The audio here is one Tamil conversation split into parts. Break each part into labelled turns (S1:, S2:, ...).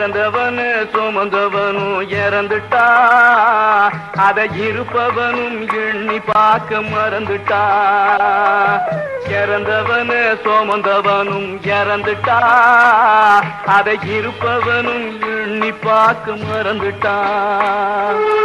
S1: பிறந்தவனு சுமந்தவனும் இறந்துட்டா. அதை இருப்பவனும் எண்ணி பார்க்க மறந்துட்டா. இறந்தவனு சுமந்தவனும் இறந்துட்டா. அதை இருப்பவனும் எண்ணி பார்க்க மறந்துட்டான்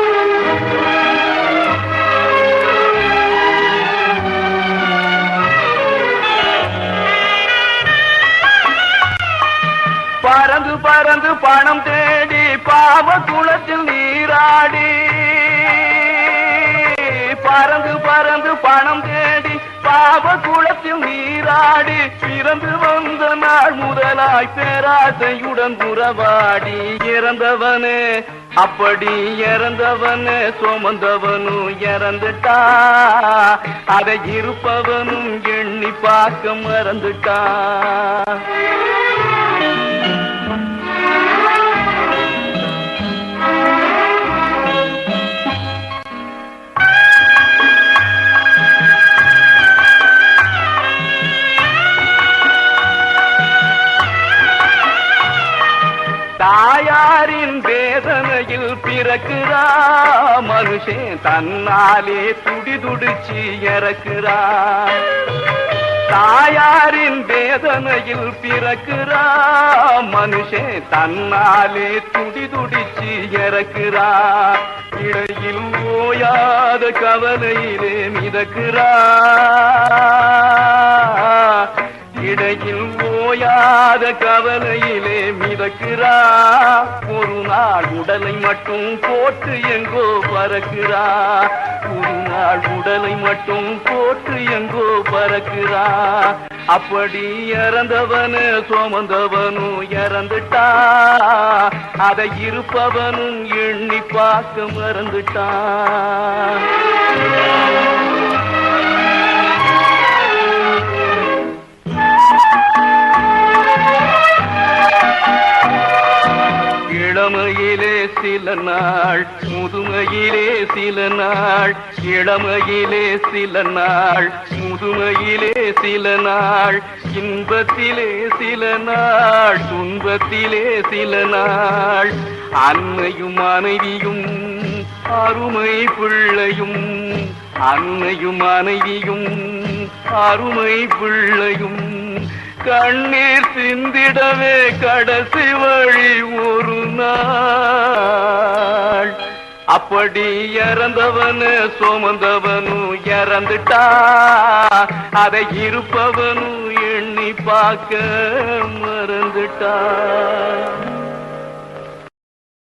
S1: பறந்து பறந்து பணம் தேடி பாவ குளத்தில் நீராடி. பறந்து பறந்து பணம் தேடி பாவ குளத்தில் நீராடி. பிறந்து வந்த நாள் முதலாய் பேராசையுடன் உறவாடி. இறந்தவனே அப்படி இறந்தவனு சுமந்தவனும் இறந்துட்டா. அதை இருப்பவனும் எண்ணி பார்க்க மறந்துட்டான் வேதனையில் பிறக்குறா மனுஷன் தன்னாலே துடி துடிச்சு இறக்குறா தாயாரின் வேதனையில் பிறக்குறா மனுஷன் தன்னாலே துடி துடிச்சு இறக்குறா இடையில் ஓயாத கவலையிலே மிதக்குறா இடையில் ஓயாத கவலையிலே மிதக்கிறா ஒரு உடலை மட்டும் போட்டு எங்கோ பறக்கிறா. ஒரு நாள் உடலை மட்டும் போட்டு எங்கோ பறக்கிறா. அப்படி இறந்தவனு சுமந்தவனும் இறந்துட்டா. அதை இருப்பவனும் எண்ணி பார்க்க மறந்துட்டான் இளமையிலே சில நாள் முதுமையிலே சில நாள் இளமையிலே சில நாள் முதுமையிலே சில நாள் இன்பத்திலே சில நாள் துன்பத்திலே சில நாள். அன்னையும் மனைவியும் அருமை பிள்ளையும் அன்னையும் மனைவியும் அருமை பிள்ளையும் கண்ணீர் சிந்திடவே கடைசி வழி ஒரு இறந்தாள் அப்படி இறந்தவனு சுமந்தவனும் இறந்துட்டா. அதை இருப்பவனும் எண்ணி பார்க்க மறந்துட்டா.